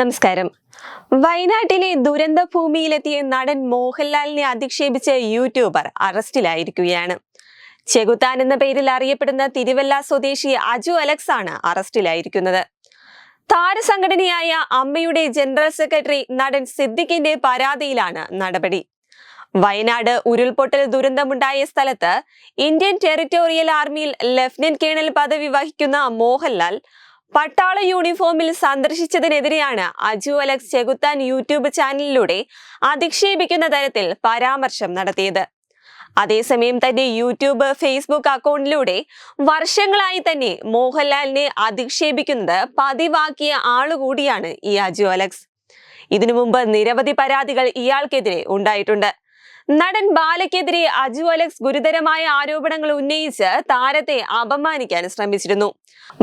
നമസ്കാരം വയനാട്ടിലെ ദുരന്ത ഭൂമിയിലെത്തിയ നടൻ മോഹൻലാലിനെ അധിക്ഷേപിച്ച യൂട്യൂബർ അറസ്റ്റിലായിരിക്കുകയാണ് ചെകുത്താൻ എന്ന പേരിൽ അറിയപ്പെടുന്ന തിരുവല്ല സ്വദേശി അജു അലക്സ് ആണ് അറസ്റ്റിലായിരിക്കുന്നത് താരസംഘടനയായ അമ്മയുടെ ജനറൽ സെക്രട്ടറി നടൻ സിദ്ദിഖിന്റെ പരാതിയിലാണ് നടപടി വയനാട് ഉരുൾപൊട്ടൽ ദുരന്തമുണ്ടായ സ്ഥലത്ത് ഇന്ത്യൻ ടെറിറ്റോറിയൽ ആർമിയിൽ ലഫ്റ്റനന്റ് കേണൽ പദവി വഹിക്കുന്ന മോഹൻലാൽ പട്ടാള യൂണിഫോമിൽ സന്ദർശിച്ചതിനെതിരെയാണ് അജു അലക്സ് ചെകുത്താൻ യൂട്യൂബ് ചാനലിലൂടെ അധിക്ഷേപിക്കുന്ന തരത്തിൽ പരാമർശം നടത്തിയത് അതേസമയം തന്നെ യൂട്യൂബ് ഫേസ്ബുക്ക് അക്കൗണ്ടിലൂടെ വർഷങ്ങളായി തന്നെ മോഹൻലാലിനെ അധിക്ഷേപിക്കുന്നത് പതിവാക്കിയ ആളുകൂടിയാണ് ഈ അജു അലക്സ് ഇതിനു മുമ്പ് നിരവധി പരാതികൾ ഇയാൾക്കെതിരെ ഉണ്ടായിട്ടുണ്ട് നടൻ ബാലയ്ക്കെതിരെ അജു അലക്സ് ഗുരുതരമായ ആരോപണങ്ങൾ ഉന്നയിച്ച് താരത്തെ അപമാനിക്കാൻ ശ്രമിച്ചിരുന്നു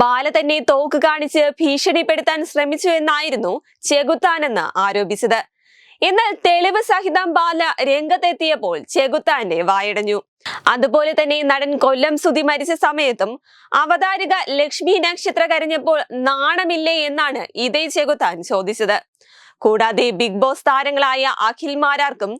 ബാല തന്നെ തോക്ക് കാണിച്ച് ഭീഷണിപ്പെടുത്താൻ ശ്രമിച്ചു എന്നായിരുന്നു ചെകുത്താനെന്ന് ആരോപിച്ചത് എന്നാൽ തെളിവ് സഹിതം ബാല രംഗത്തെത്തിയപ്പോൾ ചെകുത്താന്റെ വായടഞ്ഞു അതുപോലെ തന്നെ നടൻ കൊല്ലം സുതി മരിച്ച സമയത്തും അവതാരിക ലക്ഷ്മി നക്ഷത്ര കരഞ്ഞപ്പോൾ നാണമില്ലേ എന്നാണ് ഇതേ ചെകുത്താൻ ചോദിച്ചത് കൂടാതെ ബിഗ് ബോസ് താരങ്ങളായ അഖിൽമാരാർക്കും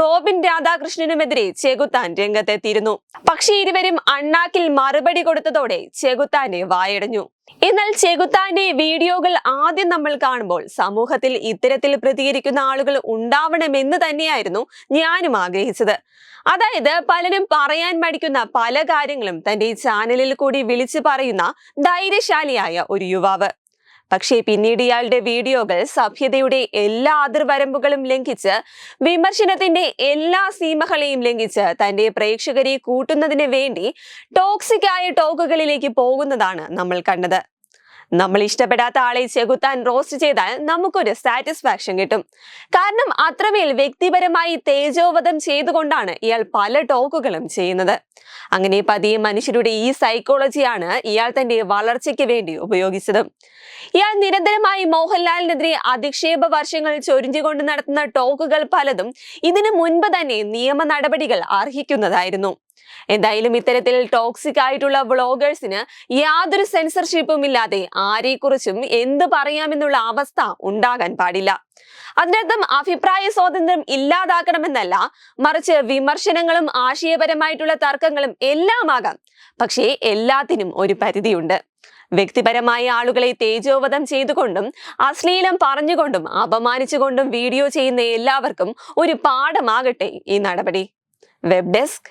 റോബിൻ രാധാകൃഷ്ണനുമെതിരെ ചെകുത്താൻ രംഗത്തെത്തിയിരുന്നു പക്ഷേ ഇരുവരും അണ്ണാക്കിൽ മറുപടി കൊടുത്തതോടെ ചെകുത്താനെ വായടഞ്ഞു എന്നാൽ ചെകുത്താന്റെ വീഡിയോകൾ ആദ്യം നമ്മൾ കാണുമ്പോൾ സമൂഹത്തിൽ ഇത്തരത്തിൽ പ്രതികരിക്കുന്ന ആളുകൾ ഉണ്ടാവണമെന്ന് തന്നെയായിരുന്നു ഞാനും ആഗ്രഹിച്ചത് അതായത് പലരും പറയാൻ മടിക്കുന്ന പല കാര്യങ്ങളും തന്റെ ചാനലിൽ കൂടി വിളിച്ചു പറയുന്ന ധൈര്യശാലിയായ ഒരു യുവാവ് പക്ഷേ പിന്നീട് ഇയാളുടെ വീഡിയോകൾ സഭ്യതയുടെ എല്ലാ അതിർവരമ്പുകളും ലംഘിച്ച് വിമർശനത്തിന്റെ എല്ലാ സീമകളെയും ലംഘിച്ച് തന്റെ പ്രേക്ഷകരെ കൂട്ടുന്നതിന് വേണ്ടി ടോക്സിക് ആയ ടോക്കുകളിലേക്ക് പോകുന്നതാണ് നമ്മൾ കണ്ടത് നമ്മൾ ഇഷ്ടപ്പെടാത്ത ആളെ ചെകുത്താൻ റോസ്റ്റ് ചെയ്താൽ നമുക്കൊരു സാറ്റിസ്ഫാക്ഷൻ കിട്ടും കാരണം അത്രമേൽ വ്യക്തിപരമായി തേജോവധം ചെയ്തുകൊണ്ടാണ് ഇയാൾ പല ടോക്കുകളും ചെയ്യുന്നത് അങ്ങനെ പതിയെ മനുഷ്യരുടെ ഈ സൈക്കോളജിയാണ് ഇയാൾ തന്റെ വളർച്ചയ്ക്ക് വേണ്ടി ഉപയോഗിച്ചത് ഇയാൾ നിരന്തരമായി മോഹൻലാലിനെതിരെ അധിക്ഷേപ വർഷങ്ങൾ ചൊരിഞ്ഞുകൊണ്ട് നടത്തുന്ന ടോക്കുകൾ പലതും ഇതിനു മുൻപ് തന്നെ നിയമ നടപടികൾ അർഹിക്കുന്നതായിരുന്നു എന്തായാലും ഇത്തരത്തിൽ ടോക്സിക് ആയിട്ടുള്ള വ്ളോഗേഴ്സിന് യാതൊരു സെൻസർഷിപ്പും ഇല്ലാതെ ആരെക്കുറിച്ചും എന്ത് പറയാമെന്നുള്ള അവസ്ഥ ഉണ്ടാകാൻ പാടില്ല അതിനർത്ഥം അഭിപ്രായ സ്വാതന്ത്ര്യം ഇല്ലാതാക്കണമെന്നല്ല മറിച്ച് വിമർശനങ്ങളും ആശയപരമായിട്ടുള്ള തർക്കങ്ങളും എല്ലാമാകാം പക്ഷേ എല്ലാത്തിനും ഒരു പരിധിയുണ്ട് വ്യക്തിപരമായ ആളുകളെ തേജോവധം ചെയ്തുകൊണ്ടും അശ്ലീലം പറഞ്ഞുകൊണ്ടും അപമാനിച്ചുകൊണ്ടും വീഡിയോ ചെയ്യുന്ന എല്ലാവർക്കും ഒരു പാഠമാകട്ടെ ഈ നടപടി വെബ് ഡെസ്ക്